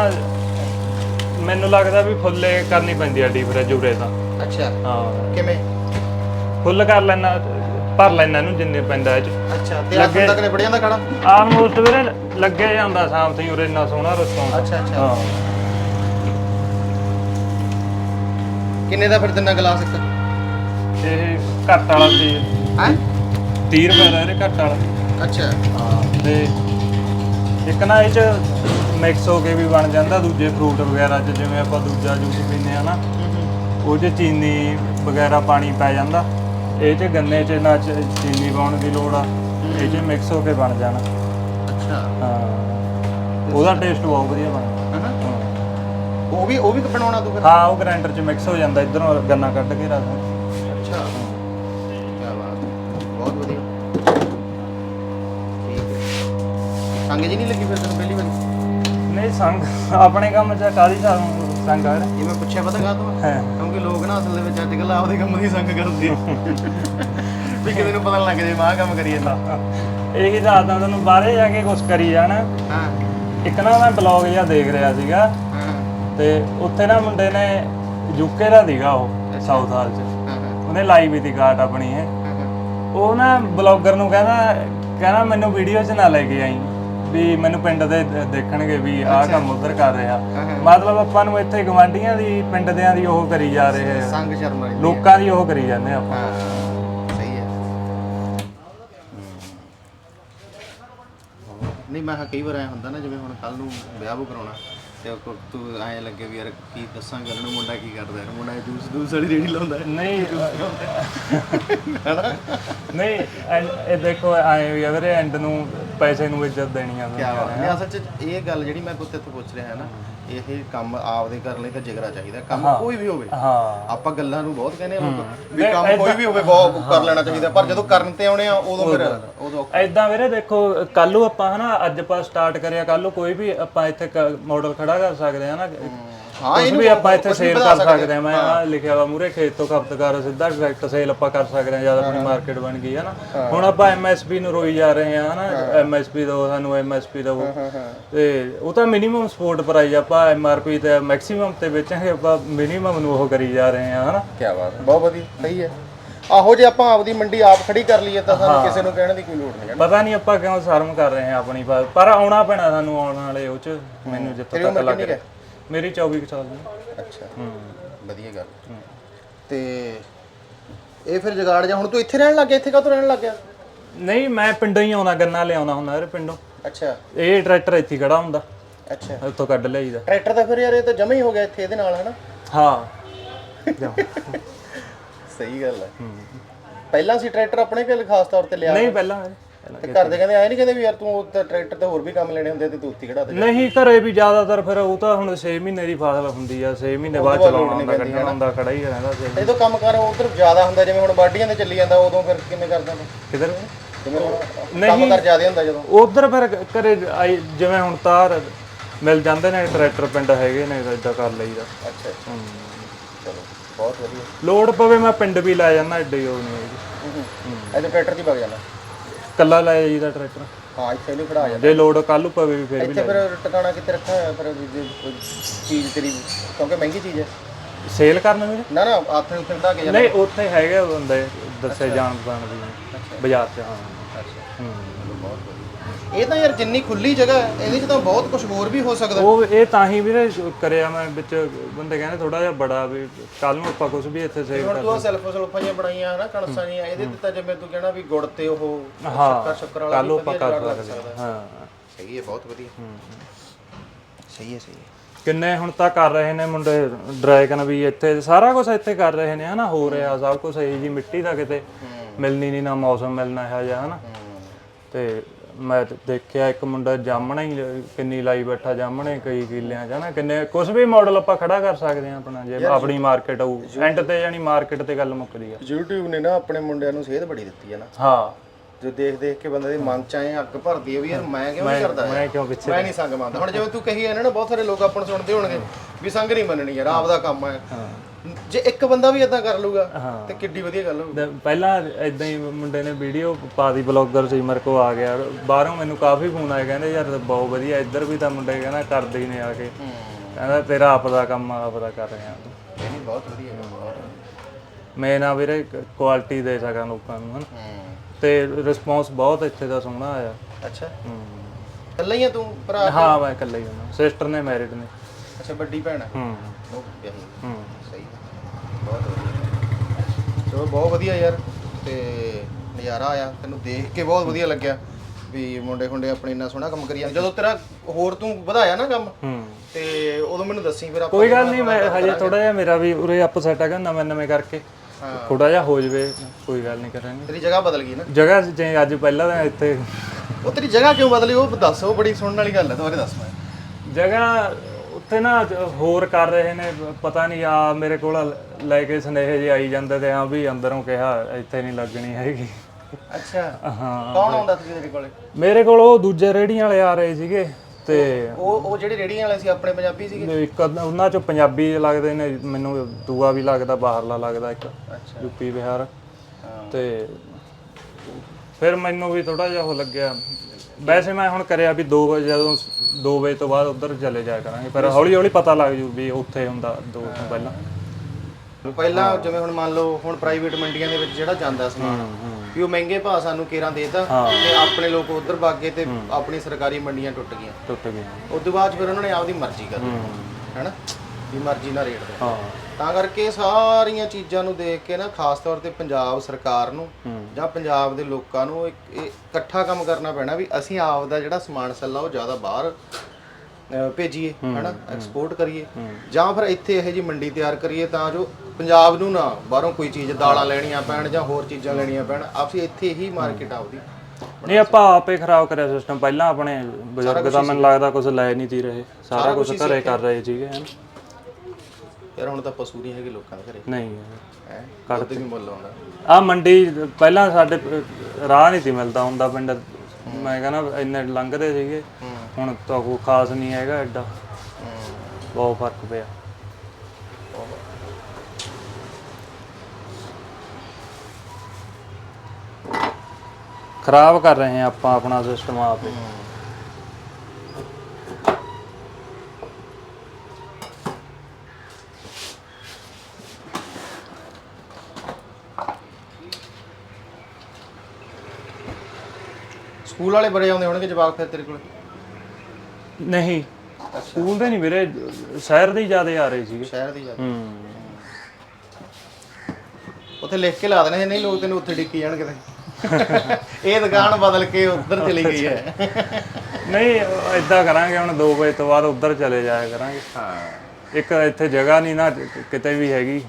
ਮੈਨੂੰ ਲੱਗਦਾ ਵੀ ਫੁੱਲੇ ਕਰਨੀ ਪੈਂਦੀ ਆ ਡੀਪ ਫ੍ਰਿਜ ਉਰੇ ਤਾਂ। ਅੱਛਾ। ਹਾਂ। ਕਿਵੇਂ? ਫੁੱਲ ਕਰ ਲੈਣਾ ਭਰ ਲੈਣਾ ਇਹਨੂੰ ਜਿੰਨੇ ਪੈਂਦਾ ਇਹ ਚ। ਅੱਛਾ ਤੇ ਆਖਰ ਤੱਕ ਨੇ ਬੜਿਆਂ ਦਾ ਖੜਾ ਆਲਮੋਸਟ ਵੀਰੇ ਲੱਗੇ ਜਾਂਦਾ ਸ਼ਾਮ ਤਾਈਂ ਉਰੇ ਇੰਨਾ ਸੋਹਣਾ ਰਿਸਪੌਂਸ ਅੱਛਾ ਅੱਛਾ। ਹਾਂ। ਕਿੰਨੇ ਦਾ ਫਿਰ ਦਿੰਦਾ ਗਲਾਸ ਇੱਕ? ਇਹ ਘੱਟ ਵਾਲਾ ਸੀ। ਹੈ? 30 ਰੁਪਏ ਦਾ ਇਹਦੇ ਘੱਟ ਵਾਲਾ। ਅੱਛਾ। ਹਾਂ ਤੇ ਇੱਕ ਨਾ ਇਹ ਚ ਮਿਕਸ ਹੋ ਕੇ ਵੀ ਬਣ ਜਾਂਦਾ ਦੂਜੇ ਫਰੂਟ ਵਗੈਰਾ ਚ ਜਿਵੇਂ ਆਪਾਂ ਦੂਜਾ ਜੂਸ ਪੀਂਦੇ ਆ ਨਾ ਉਹ ਚ ਚੀਨੀ ਵਗੈਰਾ ਪਾਣੀ ਪੈ ਜਾਂਦਾ। ਇਹ ਚ ਗੰਨੇ ਚ ਨਾ ਚ- ਚੀਨੀ ਪਾਉਣ ਦੀ ਲੋੜ ਆ ਇਹ ਚ ਮਿਕਸ ਹੋ ਕੇ ਬਣ ਜਾਣਾ। ਅੱਛਾ। ਹਾਂ। ਉਹਦਾ ਟੇਸਟ ਬਹੁਤ ਵਧੀਆ ਬਣਦਾ। ਹਨਾ? ਹਾਂ। ਉਹ ਵੀ ਉਹ ਵੀ ਬਣਾਉਣਾ ਤੂੰ ਫਿਰ? ਹਾਂ ਉਹ ਗ੍ਰਾਈਂਡਰ ਚ ਮਿਕਸ ਹੋ ਜਾਂਦਾ ਇਧਰੋਂ ਗੰਨਾ ਕੱਢ ਕੇ ਰੱਖ। ਅੱਛਾ। ਸੰਗ ਜੀ ਨਹੀਂ ਲੱਗੀ ਫਿਰ ਤੈਨੂੰ ਪਹਿਲੀ ਵਾਰੀ? ਨਹੀਂ ਸੰਗ ਆਪਣੇ ਕੰਮ ਚ ਕਾਦੀ ਸੰਗ? ਆ ਇਹ ਮੈਂ ਪੁੱਛਿਆ ਪਤਾ ਕਾ ਤੂੰ ਹੈ। ਕਿਉਂਕਿ ਲੋਕ ਨਾ ਅਸਲ ਦੇ ਵਿੱਚ ਅੱਜ ਕੱਲ੍ਹ ਆਪਦੇ ਕੰਮ ਦੀ ਸੰਗ ਕਰਦੇ ਆ। ਵੀ ਕਿਤੇ ਨੂੰ ਪਤਾ ਨੀ ਲੱਗ ਜੇ ਮੈਂ ਆਹ ਕੰਮ ਕਰੀ ਜਾਂਦਾ। ਇਹੀ ਦੱਸਦਾ ਤੁਹਾਨੂੰ ਬਾਹਰੇ ਜਾ ਕੇ ਕੁਝ ਕਰੀ ਜਾਣਾ। ਹਾਂ। ਇੱਕ ਨਾ ਮੈਂ ਬਲੌਗ ਜਿਹਾ ਦੇਖ ਰਿਹਾ ਸੀਗਾ। ਹਾਂ। ਤੇ ਉੱਥੇ ਨਾ ਮੁੰਡੇ ਨੇ ਯੂਕੇ ਦਾ ਸੀਗਾ ਉਹ ਸਾਊਥ ਹਾਲ ਚ। ਉਹਨੇ ਲਾਈ ਵੀ ਤੀ ਕਾਰਟ ਆਪਣੀ ਹਾਂ। ਉਹ ਨਾ ਬਲੌਗਰ ਨੂੰ ਕਹਿੰਦਾ ਕਹਿੰਦਾ ਮੈਨੂੰ ਵੀਡੀਓ 'ਚ ਨਾ ਲੈ ਕੇ ਆਈ। ਵੀ ਮੈਨੂੰ ਪਿੰਡ ਦੇ ਦ- ਦੇਖਣਗੇ ਵੀ ਆਹ ਕੰਮ ਉਧਰ ਕਰ ਰਿਹਾ। ਮਤਲਬ ਆਪਾਂ ਨੂੰ ਇੱਥੇ ਗਵਾਂਢੀਆਂ ਦੀ ਪਿੰਡ ਦਿਆਂ ਦੀ ਉਹ ਕਰੀ ਜਾ ਰਹੇ ਆ। ਸੰਗ ਸ਼ਰਮ ਲੋਕਾਂ ਦੀ ਉਹ ਕਰੀ ਜਾਂਦੇ ਆਪਾਂ। ਹਾਂ ਸਹੀ ਹੈ। ਨਹੀਂ ਮੈਂ ਕਿਹਾ ਕਈ ਵਾਰ ਐ ਹੁੰਦਾ ਨਾ ਜਿਵੇਂ ਹੁਣ ਕੱਲ ਨੂੰ ਵਿਆਹ ਉਹ ਕਰਾਉਣਾ ਤੇ ਉਹ ਤੂੰ ਐਂ ਲੱਗੇ ਵੀ ਯਾਰ ਕੀ ਦੱਸਾਂਗੇ ਉਹਨਾਂ ਨੂੰ ਮੁੰਡਾ ਕੀ ਕਰਦਾ ਹੈ ਮੁੰਡਾ ਜੂਸ ਜੂਸ ਵਾਲੀ ਰੇੜੀ ਲਾਉਂਦਾ ਹੈ। ਨਹੀਂ। ਨਹੀਂ ਐਂ- ਇਹ ਦੇਖੋ ਆਏ ਵੀ ਅਗਰ ਐਂਡ ਨੂੰ ਪੈਸੇ ਨੂੰ ਇੱਜ਼ਤ ਦੇਣੀ ਆ ਕਿਆ ਬਾਤ ਹੈ। ਅਸਲ 'ਚ ਇਹ ਗੱਲ ਜਿਹੜੀ ਮੈਂ ਕੁੱਤੇ ਤੋਂ ਪੁੱਛ ਰਿਹਾ ਹੈ ਨਾ ਇਹ ਕੰਮ ਆਪਦੇ ਕਰਨ ਲਈ ਤਾਂ ਜਿਗਰਾ ਚਾਹੀਦਾ। ਕੰਮ ਕੋਈ ਵੀ ਹੋਵੇ। ਹਾਂ। ਆਪਾਂ ਗੱਲਾਂ ਨੂੰ ਬਹੁਤ ਕਹਿੰਦੇ ਆ ਲੋਕ ਵੀ ਕੰਮ ਕੋਈ ਵੀ ਹੋਵੇ ਬਹੁਤ ਕਰ ਲੈਣਾ ਚਾਹੀਦਾ। ਪਰ ਜਦੋਂ ਕਰਨ ਤੇ ਆਉਣੇ ਆ ਉਦੋਂ ਫਿਰ ਉਦੋਂ। ਐਦਾਂ ਵੀਰੇ ਦੇਖੋ ਕੱਲੂ ਆਪਾਂ ਹਨਾ ਅੱਜ ਆਪਾਂ ਸਟਾਰਟ ਕਰਿਆ ਕੱਲੂ ਕੋਈ ਵੀ ਆਪਾਂ ਇੱਥੇ ਮਾਡਲ ਖੜਾ ਕਰ ਸਕਦੇ ਆ ਨਾ। ਹਾਂ ਕੁਝ ਵੀ ਆਪਾਂ ਇੱਥੇ ਸੇਲ ਕਰ ਸਕਦੇ ਆ ਮੈਂ ਆ ਲਿਖਿਆ ਵਾ ਮੂਰੇ ਖੇਤ ਤੋਂ ਖਪਤਕਾਰ ਸਿੱਧਾ ਡਾਇਰੈਕਟ ਸੇਲ ਆਪਾਂ ਕਰ ਸਕਦੇ ਆ ਜਦ ਆਪਣੀ ਮਾਰਕੀਟ ਬਣ ਗਈ ਹੈ ਨਾ। ਹੁਣ ਆਪਾਂ ਐਮਐਸਪੀ ਨੂੰ ਰੋਈ ਜਾ ਰਹੇ ਆ ਹਨਾ। ਐਮਐਸਪੀ ਦੋ ਸਾਨੂੰ ਐਮਐਸਪੀ ਦੋ। ਤੇ ਉਹ ਤਾਂ ਮਿਨੀਮਮ ਸਪੋਰਟ ਪ੍ਰਾਈਸ ਆਪਾਂ ਐਮਆਰਪੀ ਤੇ ਮੈਕਸਿਮਮ ਤੇ ਵੇਚਾਂਗੇ ਆਪਾਂ ਮਿਨੀਮਮ ਨੂੰ ਉਹ ਕਰੀ ਜਾ ਰਹੇ ਆ ਹਨਾ। ਕੀ ਬਾਤ ਬਹੁਤ ਵਧੀਆ ਸਹੀ ਹੈ। ਆਹੋ ਜੇ ਆਪਾਂ ਆਪਦੀ ਮੰਡੀ ਆਪ ਖੜੀ ਕਰ ਲਈਏ ਤਾਂ ਸਾਨੂੰ ਕਿਸੇ ਨੂੰ ਕਹਿਣ ਦੀ ਕੋਈ ਲੋੜ ਨਹੀਂ ਪਤਾ ਨਹੀਂ ਆਪਾਂ ਕਿਉਂ ਸ਼ਰਮ ਕਰ ਰਹੇ ਆ ਆਪਣੀ ਪਰ ਪਰ ਆਉਣਾ ਪੈਣਾ ਸਾਨੂੰ ਆਉਣ ਵਾਲੇ ਉਹ ਚ ਮੈਨੂੰ ਜਿੱਥੋਂ ਤੱਕ ਲੱਗ ਰਿਹਾ। ਮੇਰੀ 24 ਕੁ ਸਾਲ ਦੀ। ਅੱਛਾ। ਹੂੰ। ਵਧੀਆ ਗੱਲ। ਤੇ ਇਹ ਫਿਰ ਜਗਾੜ ਜਾ ਹੁਣ ਤੂੰ ਇੱਥੇ ਰਹਿਣ ਲੱਗ ਗਿਆ? ਇੱਥੇ ਕਾਹਤੋਂ ਰਹਿਣ ਲੱਗ ਗਿਆ? ਨਹੀਂ ਮੈਂ ਪਿੰਡੋਂ ਹੀ ਆਉਣਾ ਗੰਨਾ ਲਿਆਉਣਾ ਹੁੰਦਾ ਯਾਰ ਪਿੰਡੋਂ। ਅੱਛਾ। ਇਹ ਟਰੈਕਟਰ ਇੱਥੇ ਹੀ ਖੜਾ ਹੁੰਦਾ। ਅੱਛਾ। ਉੱਥੋਂ ਕੱਢ ਲਿਆਈਦਾ ਟਰੈਕਟਰ ਤਾਂ ਫਿਰ ਯਾਰ ਇਹ ਤਾਂ ਜਮਾ ਹੀ ਹੋ ਗਿਆ ਇੱਥੇ ਇਹਦੇ ਨਾਲ ਹਨਾ? ਹਾਂ। ਸਹੀ ਗੱਲ ਹੈ। ਪਹਿਲਾਂ ਸੀ ਟਰੈਕਟਰ ਆਪਣੇ ਕੋਲ ਖਾਸ ਤੌਰ ਤੇ ਲਿਆ ਨਹੀਂ ਪਹਿਲਾਂ। ਪਹਿਲਾਂ। ਤੇ ਘਰ ਦੇ ਕਹਿੰਦੇ ਆਏ ਨਹੀਂ ਕਹਿੰਦੇ ਵੀ ਯਾਰ ਤੂੰ ਉਹ ਤਾਂ ਟਰੈਕਟਰ ਤੇ ਹੋਰ ਵੀ ਕੰਮ ਲੈਣੇ ਹੁੰਦੇ ਤੇ ਤੂੰ ਉੱਥੇ ਖੜਾ ਦੇ ਨਹੀਂ ਘਰੇ ਵੀ ਜ਼ਿਆਦਾਤਰ ਫਿਰ ਉਹ ਤਾਂ ਹੁਣ 6 ਮਹੀਨੇ ਦੀ ਫਸਲ ਹੁੰਦੀ ਆ 6 ਮਹੀਨੇ ਬਾਅਦ ਚਲਾਉਣਾ ਹੁੰਦਾ ਕੱਢਣਾ ਹੁੰਦਾ ਖੜਾ ਹੀ ਰਹਿੰਦਾ ਸੀ ਜਦੋਂ ਕੰਮ ਕਰ ਉਧਰ ਜ਼ਿਆਦਾ ਹੁੰਦਾ ਜਿਵੇਂ ਹੁਣ ਬਾਡੀਆਂ ਤੇ ਚੱਲੀ ਜਾਂਦਾ ਉਦੋਂ ਫਿਰ ਕਿਵੇਂ ਕਰਦਾ ਤੂੰ ਕਿਧਰ? ਜਿਵੇਂ ਹੁਣ ਕੰਮ ਕਰ ਜ਼ਿਆਦਾ ਹੁੰਦਾ ਜਦੋਂ। ਉਧਰ ਫਿਰ ਘਰੇ ਆਈ ਜਿਵੇਂ ਹੁਣ ਤਾਰ ਮਿਲ ਜਾਂਦੇ ਨੇ ਟਰੈਕਟਰ ਪਿੰਡ ਹੈਗੇ ਨੇ ਤਾਂ ਏਦਾਂ ਕਰ ਲਈਦਾ। ਅੱਛਾ ਅੱਛਾ। ਚਲੋ ਬਹੁਤ ਵਧੀਆ। ਲੋਡ ਪਵੇ ਮੈਂ ਪਿੰਡ ਵੀ ਲੈ ਜਾਂਦਾ ਏਡੇ ਉਹ ਨਹੀਂ ਹੈਗੀ। ਇਹਦੇ ਟਰੈਕਟਰ ਦੀ ਵਗ ਜਾਣਾ ਕੱਲਾ ਲੈ ਜਾਈਦਾ ਟਰੈਕਟਰ। ਹਾਂ ਇੱਥੇ ਨਹੀਂ ਖੜਾ ਜਾ ਜੇ ਲੋਡ ਕੱਲੂ ਪਵੇ ਵੀ ਫਿਰ ਵੀ ਇੱਥੇ ਫਿਰ ਟਿਕਾਣਾ ਕਿੱਥੇ ਰੱਖਿਆ ਹੋਇਆ ਫਿਰ ਜੇ ਕੋਈ ਚੀਜ਼ ਤੇਰੀ ਕਿਉਂਕਿ ਮਹਿੰਗੀ ਚੀਜ਼ ਹੈ। ਸੇਲ ਕਰਨ ਵੀਰੇ? ਨਾ ਨਾ ਆਥੇ ਉੱਥੇ ਖੜਾ ਕੇ ਜਾਣਾ। ਨਹੀਂ ਉੱਥੇ ਹੈਗੇ ਬੰਦੇ ਦੱਸੇ ਜਾਣ ਪਛਾਣ ਵੀ ਬਾਜ਼ਾਰ 'ਚ ਹਾਂ। ਹੂੰ। ਇਹ ਤਾਂ ਯਾਰ ਜਿੰਨੀ ਖੁੱਲੀ ਜਗ੍ਹਾ ਹੈ ਇਹਦੇ 'ਚ ਤਾਂ ਬਹੁਤ ਕੁਝ ਹੋਰ ਵੀ ਹੋ ਸਕਦਾ। ਉਹ ਇਹ ਤਾਂ ਹੀ ਵੀਰੇ ਕਰਿਆ ਮੈਂ ਵਿੱਚ ਬੰਦੇ ਕਹਿੰਦੇ ਥੋੜਾ ਜਿਹਾ ਬੜਾ ਵੀ ਕੱਲ ਨੂੰ ਆਪਾਂ ਕੁਝ ਵੀ ਇੱਥੇ ਸੇਲ ਹੁਣ ਤੂੰ ਸੈਲਫ ਸਲਫਾਂ ਜਿਹੀਆਂ ਬਣਾਈਆਂ ਹਨਾ ਕਣਸਾਂ ਜਿਹੀਆਂ ਇਹਦੇ ਤੇ ਤਾਂ ਜਿਵੇਂ ਤੂੰ ਕਹਿਣਾ ਵੀ ਗੁੜ ਤੇ ਉਹ ਹਾਂ ਸ਼ੱਕਰ ਸ਼ੱਕਰ ਵਾਲਾ ਕੱਲ ਨੂੰ ਆਪਾਂ ਕਰ ਸਕਦਾ। ਹਾਂ। ਸਹੀ ਹੈ ਬਹੁਤ ਵਧੀਆ। ਸਹੀ ਹੈ ਸਹੀ ਹੈ। ਕਿੰਨੇ ਹੁਣ ਤਾਂ ਕਰ ਰਹੇ ਨੇ ਮੁੰਡੇ ਡਰੈਗਨ ਵੀ ਇੱਥੇ ਸਾਰਾ ਕੁਝ ਇੱਥੇ ਕਰ ਰਹੇ ਨੇ ਹਨਾ ਹੋ ਰਿਹਾ ਸਭ ਕੁਝ ਇਹ ਜੀ ਮਿੱਟੀ ਦਾ ਕਿਤੇ ਮਿਲਣੀ ਨਹੀਂ ਨਾ ਮੌਸਮ ਮਿਲਣਾ ਹੈ ਜਾਂ ਹਨਾ। ਤੇ ਮੈਂ ਤੇ ਦੇਖਿਆ ਇੱਕ ਮੁੰਡਾ ਜਾਮਣਾ ਹੀ ਕਿੰਨੀ ਲਾਈ ਬੈਠਾ ਜਾਮਣੇ ਕਈ ਕਿੱਲਿਆਂ ਚ ਹਨਾ? ਕਿੰਨੇ ਕੁਝ ਵੀ ਮਾਡਲ ਆਪਾਂ ਖੜਾ ਕਰ ਸਕਦੇ ਆ ਆਪਣਾ ਜੇ ਆਪਣੀ ਮਾਰਕੀਟ ਆਊ ਐਂਡ ਤੇ ਜਾਨੀ ਮਾਰਕੀਟ ਤੇ ਗੱਲ ਮੁੱਕਦੀ ਆ। YouTube ਨੇ ਨਾ ਆਪਣੇ ਮੁੰਡਿਆਂ ਨੂੰ ਸੇਧ ਬੜੀ ਦਿੱਤੀ ਹੈ ਨਾ। ਹਾਂ। ਜੋ ਦੇਖ ਦੇਖ ਕੇ ਬੰਦੇ ਦੇ ਮਨ ਚ ਆਏ ਅੱਗ ਭਰਦੀ ਹੈ ਵੀ ਯਾਰ ਮੈਂ ਕਿਉਂ ਨਹੀਂ ਕਰਦਾ ਮੈਂ ਕਿਉਂ ਪਿੱਛੇ ਮੈਂ ਨਹੀਂ ਸੰਗ ਮੰਨਦਾ। ਹੁਣ ਜਿਵੇਂ ਤੂੰ ਕਹੀ ਹੈ ਨਾ ਬਹੁਤ ਸਾਰੇ ਲੋਕ ਆਪਾਂ ਨੂੰ ਸੁਣਦੇ ਹੋਣਗੇ ਵੀ ਸੰਗ ਨਹੀਂ ਮੰਨਣੀ ਯਾਰ ਆਪਦਾ ਕੰਮ ਹੈ। ਜੇ ਇੱਕ ਬੰਦਾ ਵੀ ਇਦਾਂ ਕਰ ਲੂਗਾ ਤੇ ਕਿੱਡੀ ਵਧੀਆ ਗੱਲ ਹੋਊ। ਤੇ ਪਹਿਲਾਂ ਇਦਾਂ ਹੀ ਮੁੰਡੇ ਨੇ ਵੀਡੀਓ ਪਾ ਦੀ ਬਲੌਗਰ ਸੀ ਮੇਰੇ ਕੋ ਆ ਗਿਆ। ਬਾਹਰੋਂ ਮੈਨੂੰ ਕਾਫੀ ਫੋਨ ਆਏ ਕਹਿੰਦੇ ਯਾਰ ਬਹੁਤ ਵਧੀਆ ਇੱਧਰ ਵੀ ਤਾਂ ਮੁੰਡੇ ਕਹਿੰਦਾ ਕਰਦੇ ਹੀ ਨੇ ਆ ਕੇ। ਕਹਿੰਦਾ ਤੇਰਾ ਆਪ ਦਾ ਕੰਮ ਆਪ ਦਾ ਕਰ ਰਿਹਾ ਤੂੰ। ਇਹ ਨਹੀਂ ਬਹੁਤ ਵਧੀਆ ਗੱਲ ਬਹੁਤ ਮੈਂ ਨਾ ਵੀਰੇ ਕੁਆਲਿਟੀ ਦੇ ਸਕਾਂ ਲੋਕਾਂ ਨੂੰ ਹਨ। ਹੂੰ। ਤੇ ਰਿਸਪੌਂਸ ਬਹੁਤ ਇੱਥੇ ਦਾ ਸੋਹਣਾ ਆਇਆ। ਅੱਛਾ। ਹੂੰ। ਇਕੱਲਾ ਹੀ ਆ ਤੂੰ ਭਰਾ ਹਾਂ ਮੈਂ ਇਕੱਲਾ ਹੀ ਹਾਂ ਸਿਸਟਰ ਨੇ ਮੈਰਿਡ ਨੇ। ਅੱਛਾ ਵੱਡੀ ਭੈਣ ਹੈ ਹੂੰ। ਉਹ ਵਿਆਹੀ ਹੂੰ। ਬਹੁਤ ਵਧੀਆ। ਚਲੋ ਬਹੁਤ ਵਧੀਆ ਯਾਰ। ਤੇ ਨਜ਼ਾਰਾ ਆਇਆ। ਤੈਨੂੰ ਦੇਖ ਕੇ ਬਹੁਤ ਵਧੀਆ ਲੱਗਿਆ ਵੀ ਮੁੰਡੇ ਖੁੰਡੇ ਆਪਣੇ ਇੰਨਾ ਸੋਹਣਾ ਕੰਮ ਕਰੀ ਜਾਂਦੇ। ਜਦੋਂ ਤੇਰਾ ਹੋਰ ਤੂੰ ਵਧਾਇਆ ਨਾ ਕੰਮ ਹੂੰ। ਤੇ ਉਦੋਂ ਮੈਨੂੰ ਦੱਸੀ ਫਿਰ ਆਪਾਂ ਕੋਈ ਗੱਲ ਨਹੀਂ ਮੈਂ ਹਜੇ ਥੋੜਾ ਜਿਹਾ ਮੇਰਾ ਵੀ ਉਰੇ ਅਪ ਸੈਟ ਹੈਗਾ ਨਵੇਂ ਨਵੇਂ ਕਰਕੇ। ਥੋੜਾ ਜਿਹਾ ਹੋ ਜਵੇ ਕੋਈ ਗੱਲ ਨਹੀਂ ਕਰਾਂਗੇ। ਤੇਰੀ ਜਗ੍ਹਾ ਬਦਲ ਗਈ ਨਾ। ਜਗ੍ਹਾ ਜੇ ਅੱਜ ਪਹਿਲਾਂ ਤਾਂ ਇੱਥੇ ਉਹ ਤੇਰੀ ਜਗ੍ਹਾ ਕਿਉਂ ਬਦਲੀ? ਉਹ ਦੱਸ ਉਹ ਬੜੀ ਸੁਣਨ ਵਾਲੀ ਗੱਲ ਹੈ ਦੁਬਾਰੇ ਦੱਸ ਮੈਂ ਜਗ੍ਹਾ ਉੱਥੇ ਨਾ ਹੋਰ ਕਰ ਰਹੇ ਨੇ ਪਤਾ ਨਹੀਂ ਆ ਮੇਰੇ ਕੋਲ ਲੈ ਕੇ ਸੁਨੇਹੇ ਜੇ ਆਈ ਜਾਂਦੇ ਤੇ ਆ ਵੀ ਅੰਦਰੋਂ ਕਿਹਾ ਇੱਥੇ ਨਹੀਂ ਲੱਗਣੀ ਹੈਗੀ। ਅੱਛਾ। ਹਾਂ। ਕੌਣ ਆਉਂਦਾ ਸੀ ਤੇਰੇ ਕੋਲੇ? ਮੇਰੇ ਕੋਲ ਉਹ ਦੂਜੇ ਰੇੜੀਆਂ ਵਾਲੇ ਆ ਰਹੇ ਸੀਗੇ ਤੇ ਉਹ ਉਹ ਜਿਹੜੇ ਰੇੜੀਆਂ ਵਾਲੇ ਸੀ ਆਪਣੇ ਪੰਜਾਬੀ ਸੀਗੇ? ਇੱਕ ਉਹਨਾਂ ਚੋਂ ਪੰਜਾਬੀ ਲੱਗਦੇ ਨੇ ਮੈਨੂੰ ਦੂਆ ਵੀ ਲੱਗਦਾ ਬਾਹਰਲਾ ਲੱਗਦਾ ਇੱਕ ਯੂਪੀ ਬਿਹਾਰ। ਹਾਂ। ਤੇ ਫਿਰ ਮੈਨੂੰ ਵੀ ਥੋੜਾ ਜਿਹਾ ਉਹ ਲੱਗਿਆ। ਵੈਸੇ ਮੈਂ ਹੁਣ ਕਰਿਆ ਵੀ 2 ਵਜੇ ਜਦੋਂ 2 ਵਜੇ ਤੋਂ ਬਾਅਦ ਉੱਧਰ ਚਲੇ ਜਾਇਆ ਕਰਾਂਗੇ ਪਰ ਹੌਲੀ ਹੌਲੀ ਪਤਾ ਲੱਗ ਜੂ ਵੀ ਉੱਥੇ ਹੁੰਦਾ 2 ਤੋਂ ਪਹਿਲਾਂ। ਪਹਿਲਾਂ ਜਿਵੇਂ ਹੁਣ ਮੰਨ ਲਓ ਹੁਣ ਪ੍ਰਾਈਵੇਟ ਮੰਡੀਆਂ ਦੇ ਵਿੱਚ ਜਿਹੜਾ ਜਾਂਦਾ ਸਮਾਨ ਵੀ ਉਹ ਮਹਿੰਗੇ ਭਾਅ ਸਾਨੂੰ ਕੇਰਾਂ ਦੇਤਾ ਤੇ ਆਪਣੇ ਲੋਕ ਉਧਰ ਭਾਗੇ ਤੇ ਆਪਣੀ ਸਰਕਾਰੀ ਮੰਡੀਆਂ ਟੁੱਟ ਗਈਆਂ। ਟੁੱਟ ਗਏ ਉਸ ਤੋਂ ਬਾਅਦ ਫਿਰ ਉਹਨਾਂ ਨੇ ਆਪਦੀ ਮਰਜ਼ੀ ਕਰ ਲਈ ਹੈਨਾ? ਵੀ ਮਰਜ਼ੀ ਨਾਲ ਰੇਟ ਦੇ ਹਾਂ। ਤਾਂ ਕਰਕੇ ਸਾਰੀਆਂ ਚੀਜ਼ਾਂ ਨੂੰ ਦੇਖ ਕੇ ਨਾ ਖਾਸ ਤੌਰ ਤੇ ਪੰਜਾਬ ਸਰਕਾਰ ਨੂੰ ਜਾਂ ਪੰਜਾਬ ਦੇ ਲੋਕਾਂ ਨੂੰ ਇੱਕ ਇਹ ਇਕੱਠਾ ਕੰਮ ਕਰਨਾ ਪੈਣਾ ਵੀ ਅਸੀਂ ਆਪ ਦਾ ਜਿਹੜਾ ਸਮਾਨ ਸੱਲਾ ਉਹ ਜ਼ਿਆਦਾ ਬਾਹਰ ਅਹ, ਭੇਜੀਏ ਹਨਾ ਐਕਸਪੋਰਟ ਕਰੀਏ। ਜਾਂ ਫਿਰ ਇੱਥੇ ਇਹੋ ਜੀ ਮੰਡੀ ਤਿਆਰ ਕਰੀਏ ਤਾਂ ਜੋ ਪੰਜਾਬ ਨੂੰ ਨਾ ਬਾਹਰੋਂ ਕੋਈ ਚੀਜ਼ ਦਾਲਾਂ ਲੈਣੀਆਂ ਪੈਣ ਜਾਂ ਹੋਰ ਚੀਜ਼ਾਂ ਲੈਣੀਆਂ ਪੈਣ ਅਸੀਂ ਇੱਥੇ ਹੀ। ਮਾਰਕੀਟ ਆਪਦੀ ਨਹੀਂ ਆਪਾਂ ਆਪੇ ਖਰਾਬ ਕਰਿਆ ਸਿਸਟਮ ਪਹਿਲਾਂ ਆਪਣੇ ਬਜ਼ੁਰਗ ਦਾ ਮੈਨੂੰ ਲੱਗਦਾ ਕੁਝ ਲੈ ਨਹੀਂ ਤੀ ਰਹੇ। ਸਾਰਾ ਕੁਝ ਘਰੇ ਕਰ ਰਹੇ ਸੀਗੇ ਹਨ। ਯਾਰ ਹੁਣ ਤਾਂ ਪਸ਼ੂ ਨਹੀਂ ਹੈਗੇ ਲੋਕਾਂ ਦੇ ਘਰੇ। ਨਹੀਂ। ਹੈ? ਦੁੱਧ ਵੀ ਮੁੱਲ ਆਉਂਦਾ। ਆ ਮੰਡੀ ਪਹਿਲਾਂ ਸਾਡੇ ਰਾਹ ਨਹੀਂ ਸੀ ਮਿਲਦਾ ਹੁੰਦਾ ਪਿੰਡ। ਮੈਂ ਕਹਿੰਦਾ ਇੰਨੇ ਲੰਘਦੇ ਸੀਗੇ। ਹੁਣ ਤਾਂ ਕੋਈ ਖਾਸ ਨਹੀਂ ਹੈਗਾ ਐਡਾ। ਬਹੁਤ ਫ਼ਰਕ ਪਿਆ। ਖਰਾਬ ਕਰ ਰਹੇ ਹਾਂ ਆਪਾਂ ਆਪਣਾ ਸਿਸਟਮ ਆਪੇ ਸਕੂਲ ਵਾਲੇ ਬੜੇ ਆਉਂਦੇ ਹੋਣਗੇ ਜਵਾਕ ਫਿਰ ਤੇਰੇ ਕੋਲ? ਨਹੀਂ ਸਕੂਲ ਦੇ ਨਹੀਂ ਵੀਰੇ ਸ਼ਹਿਰ ਦੇ ਹੀ ਜ਼ਿਆਦੇ ਆ ਰਹੇ ਸੀਗੇ। ਸ਼ਹਿਰ ਦੀ ਜਾਂਦੇ ਹੂੰ। ਉੱਥੇ ਲਿਖ ਕੇ ਲਾ ਦੇਣਾ ਨਹੀਂ ਲੋਕ ਤੈਨੂੰ ਉੱਥੇ ਡਿੱਕੀ ਜਾਣ ਕਿਤੇ ਇਹ ਦੁਕਾਨ ਬਦਲ ਕੇ ਉੱਧਰ ਚਲੀ ਗਈ ਹੈ। ਨਹੀਂ ਇਦਾਂ ਕਰਾਂਗੇ ਹੁਣ 2 ਵਜੇ ਤੋਂ ਬਾਅਦ ਉੱਧਰ ਚਲੇ ਜਾਇਆ ਕਰਾਂਗੇ। ਹਾਂ। ਇੱਕ ਇੱਥੇ ਜਗ੍ਹਾ ਨਹੀਂ ਨਾ ਕਿਤੇ ਵੀ ਹੈਗੀ।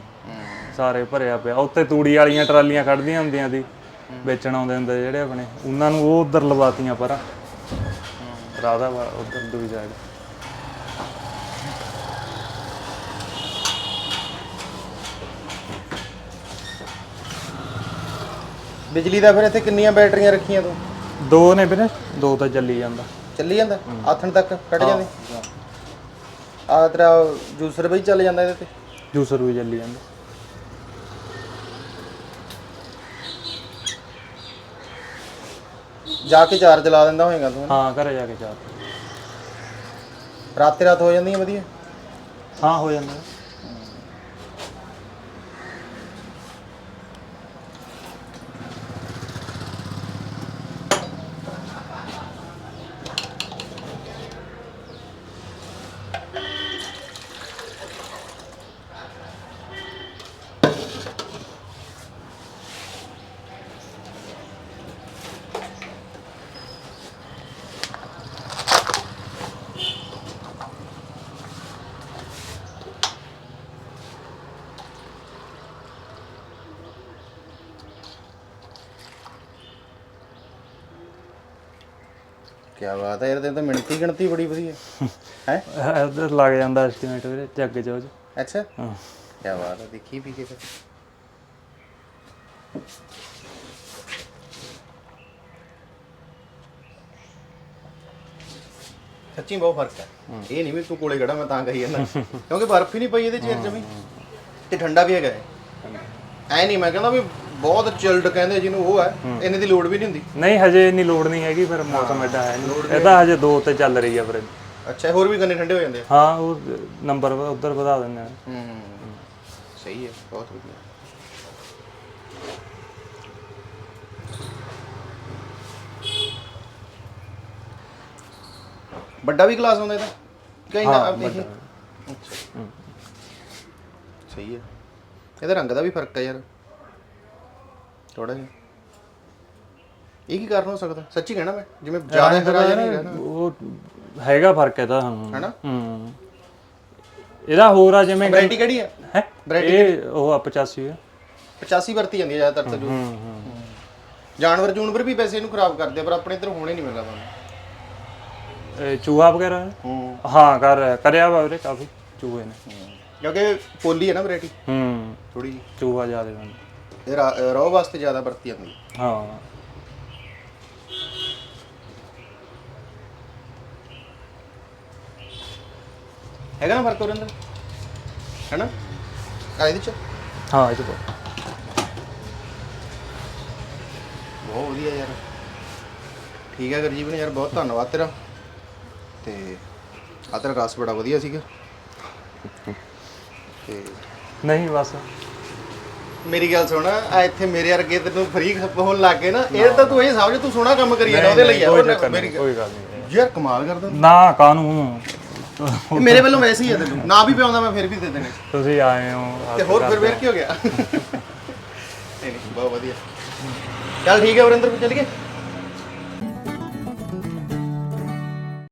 ਸਾਰੇ ਭਰਿਆ ਪਿਆ। ਉੱਥੇ ਤੂੜੀ ਵਾਲੀਆਂ ਟਰਾਲੀਆਂ ਕੱਢਦੀਆਂ ਹੁੰਦੀਆਂ ਸੀ। ਵੇਚਣ ਆਉਂਦੇ ਹੁੰਦੇ ਜਿਹੜੇ ਆਪਣੇ ਉਹਨਾਂ ਨੂੰ ਉਹ ਉੱਧਰ ਲਵਾਤੀਆਂ ਪਰ। ਰਾਧਾ ਉੱਧਰ ਦੂਜੀ ਸਾਈਡ ਬਿਜਲੀ ਦਾ ਫਿਰ ਇੱਥੇ ਕਿੰਨੀਆਂ ਬੈਟਰੀਆਂ ਰੱਖੀਆਂ ਤੂੰ? ਦੋ ਨੇ ਵੀਰੇ ਦੋ ਤਾਂ ਚੱਲੀ ਜਾਂਦਾ। ਚੱਲੀ ਜਾਂਦਾ? ਆਥਣ ਤੱਕ ਕੱਢ ਜਾਂਦੇ? ਆ ਤੇਰਾ ਜੂਸਰ ਵੀ ਚੱਲ ਜਾਂਦਾ ਇਹਦੇ ਤੇ? ਜੂਸਰ ਵੀ ਚੱਲੀ ਜਾਂਦਾ। ਜਾ ਕੇ ਚਾਰਜ ਲਾ ਦਿੰਦਾ ਹੋਏਗਾ ਤੂੰ ਹਾਂ ਘਰੇ ਜਾ ਕੇ ਚਾਹ ਰਾਤੇ ਰਾਤ ਹੋ ਜਾਂਦੀਆਂ ਵਧੀਆ? ਹਾਂ ਹੋ ਜਾਂਦਾ ਕੀ ਬਾਤ ਹੈ ਯਾਰ ਤੇ ਤਾਂ ਮਿਣਤੀ ਗਿਣਤੀ ਬੜੀ ਵਧੀਆ। ਹੈ? ਉਧਰ ਲੱਗ ਜਾਂਦਾ ਐਸਟੀਮੇਟ ਵੀਰੇ ਜੱਗ ਜੋਜ ਅੱਛਾ। ਹਾਂ। ਕੀ ਬਾਤ ਹੈ ਦੇਖੀ ਵੀ ਕਿਤੇ। ਸੱਚੀ ਬਹੁਤ ਫ਼ਰਕ ਹੈ। ਇਹ ਨਹੀਂ ਵੀ ਤੂੰ ਕੋਲੇ ਖੜਾ ਮੈਂ ਤਾਂ ਕਹੀ ਜਾਂਦਾ। ਕਿਉਂਕਿ ਬਰਫ਼ ਹੀ ਨਹੀਂ ਪਈ ਇਹਦੇ ਚੇਰ ਜਮੀ। ਤੇ ਠੰਡਾ ਵੀ ਹੈਗਾ। ਐ ਨਹੀਂ ਮੈਂ ਕਹਿੰਦਾ ਵੀ ਬਹੁਤ ਚਿਲਡ ਕਹਿੰਦੇ ਜਿਹਨੂੰ ਉਹ ਹੈ ਇੰਨੇ ਦੀ ਲੋੜ ਵੀ ਨਹੀਂ ਹੁੰਦੀ। ਨਹੀਂ ਹਜੇ ਇੰਨੀ ਲੋੜ ਨਹੀਂ ਹੈਗੀ ਫਿਰ ਮੌਸਮ ਐਡਾ ਹੈ ਨਹੀਂ। ਇਹ ਤਾਂ ਹਜੇ ਦੋ ਤੇ ਚੱਲ ਰਹੀ ਆ ਫਿਰ। ਅੱਛਾ ਹੋਰ ਵੀ ਗੰਨੇ ਠੰਡੇ ਹੋ ਜਾਂਦੇ ਆ? ਹਾਂ ਉਹ ਨੰਬਰ ਉਧਰ ਵਧਾ ਦਿੰਦੇ ਆ। ਹੂੰ ਸਹੀ ਹੈ ਬਹੁਤ ਵਧੀਆ। ਵੱਡਾ ਵੀ ਕਲਾਸ ਹੁੰਦਾ ਇਹਦਾ? ਕਈ ਨਾ ਆਪ ਦੇਖੀ ਅੱਛਾ। ਸਹੀ ਹੈ। ਇਹਦਾ ਰੰਗ ਦਾ ਵੀ ਫ਼ਰਕ ਹੈ ਯਾਰ। ਥੋੜਾ ਜਿਹਾ। ਇਹ ਕੀ ਕਾਰਨ ਹੋ ਸਕਦਾ? ਸੱਚੀ ਕਹਿਣਾ ਮੈਂ ਜਿਵੇਂ ਜ਼ਿਆਦਾ ਹਰਾ ਜਿਹਾ ਨਹੀਂ ਰਹਿਣਾ। ਉਹ ਹੈਗਾ ਫ਼ਰਕ ਇਹਦਾ ਹਾਂ ਹੈਨਾ? ਹੂੰ ਇਹਦਾ ਹੋਰ ਆ ਜਿਵੇਂ ਵੈਰਾਈਟੀ ਕਿਹੜੀ ਹੈ? ਹੈ ਇਹ ਉਹ ਆ 85 ਆ। 85 ਵਰਤੀ ਜਾਂਦੀ ਹੈ ਜ਼ਿਆਦਾਤਰ ਤਾਂ ਜੋ ਹੂੰ ਹੂੰ ਜਾਨਵਰ ਜੂਨਵਰ ਵੀ ਵੈਸੇ ਇਹਨੂੰ ਖਰਾਬ ਕਰਦੇ ਆ, ਪਰ ਆਪਣੇ ਇੱਧਰ ਹੋਣੇ ਨਹੀਂ ਮਿਲਦਾ ਤੁਹਾਨੂੰ ਚੂਹਾ ਵਗੈਰਾ ਹੈ? ਹੂੰ ਕਰ ਕਰਿਆ ਵਾ ਵੀਰੇ ਕਾਫੀ ਚੂਹੇ ਨੇ। ਕਿਉਂਕਿ ਪੋਲੀ ਹੈ ਨਾ ਵੈਰਾਈਟੀ ਹੂੰ। ਥੋੜੀ ਚੂਹਾ ਜ਼ਿਆਦਾ ਹੁੰਦਾ ਇਹ ਰਾ- ਵਾਸਤੇ ਜ਼ਿਆਦਾ ਵਰਤੀ ਜਾਂਦੀ ਹੈ। ਹਾਂ ਹੈਗਾ ਨਾ ਫ਼ਰਕ ਉਹਦੇ ਅੰਦਰ ਹੈਨਾ? ਆ ਇਹਦੇ ਚ? ਹਾਂ ਇਹ ਤਾਂ ਬਹੁਤ ਵਧੀਆ ਯਾਰ। ਠੀਕ ਹੈ ਗਰਜੀਤ ਨੇ ਯਾਰ ਬਹੁਤ ਧੰਨਵਾਦ ਤੇਰਾ। ਤੇ ਆ ਤੇਰਾ ਰਸ ਬੜਾ ਵਧੀਆ ਸੀਗਾ। ਤੇ ਨਹੀਂ ਬਸ। ਮੇਰੀ ਗੱਲ ਸੁਣ ਆ ਇੱਥੇ ਮੇਰੇ ਵਰਗੇ ਤੈਨੂੰ ਫਰੀ ਹੋਣ ਲੱਗ ਗਏ ਨਾ ਇਹ ਤਾਂ ਤੂੰ ਇਹ ਸਮਝ ਤੂੰ ਸੋਹਣਾ ਕੰਮ ਕਰੀ ਜਾਂਦਾ ਉਹਦੇ ਲਈ ਆ ਕੋਈ ਉਹਨੇ- ਚੱਕਰ ਮੇਰੀ ਨਹੀਂ ਕੋਈ ਗੱਲ ਨਹੀਂ। ਯਾਰ ਕਮਾਲ ਕਰਦਾ ਨਾ ਕਾਨੂੰ ਇਹ ਮੇਰੇ ਵੱਲੋਂ ਵੈਸੇ ਹੀ ਆ ਤੈਨੂੰ। ਨਾ ਵੀ ਪਿਆਉਂਦਾ ਮੈਂ ਫਿਰ ਵੀ ਦੇ ਦੇਣੇ। ਤੁਸੀਂ ਆਏ ਹੋ ਤੇ ਹੋਰ ਫਿਰ ਫੇਰ ਕੀ ਹੋ ਗਿਆ? ਨਹੀਂ ਨਹੀਂ ਬਹੁਤ ਵਧੀਆ। ਚੱਲ ਠੀਕ ਹੈ ਵਰਿੰਦਰ ਚੱਲ ਗਏ